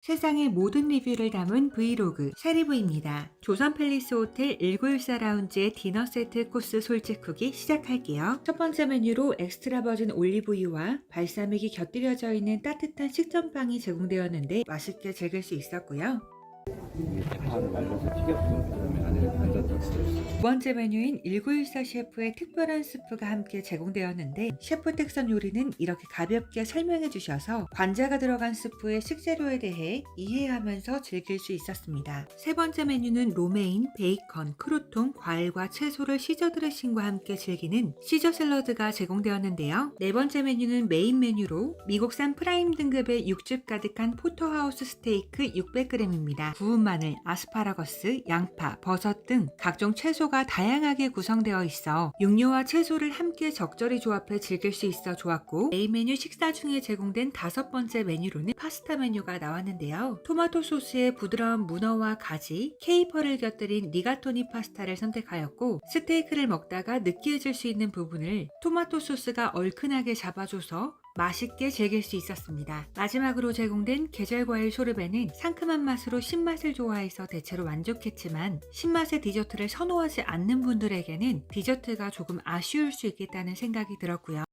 세상의 모든 리뷰를 담은 브이로그 샤리브입니다. 조선 팰리스 호텔 1914 라운지의 디너 세트 코스 솔직쿡이 시작할게요. 첫 번째 메뉴로 엑스트라 버진 올리브유와 발사믹이 곁들여져 있는 따뜻한 식전빵이 제공되었는데 맛있게 즐길 수 있었고요. 두 번째 메뉴인 1914 셰프의 특별한 스프가 함께 제공되었는데 셰프 특선 요리는 이렇게 가볍게 설명해 주셔서 관자가 들어간 스프의 식재료에 대해 이해하면서 즐길 수 있었습니다. 세 번째 메뉴는 로메인, 베이컨, 크루통, 과일과 채소를 시저 드레싱과 함께 즐기는 시저 샐러드가 제공되었는데요. 네 번째 메뉴는 메인 메뉴로 미국산 프라임 등급의 육즙 가득한 포터하우스 스테이크 600g입니다. 구운 마늘, 아스파라거스, 양파, 버섯 등 각종 채소 가 다양하게 구성되어 있어 육류와 채소를 함께 적절히 조합해 즐길 수 있어 좋았고 메인 메뉴 식사 중에 제공된 다섯 번째 메뉴로는 파스타 메뉴가 나왔는데요. 토마토 소스에 부드러운 문어와 가지, 케이퍼를 곁들인 니가토니 파스타를 선택하였고 스테이크를 먹다가 느끼해질 수 있는 부분을 토마토 소스가 얼큰하게 잡아줘서 맛있게 즐길 수 있었습니다. 마지막으로 제공된 계절과일 소르베는 상큼한 맛으로 신맛을 좋아해서 대체로 만족했지만 신맛의 디저트를 선호 않는 분들에게는 디저트가 조금 아쉬울 수 있겠다는 생각이 들었고요.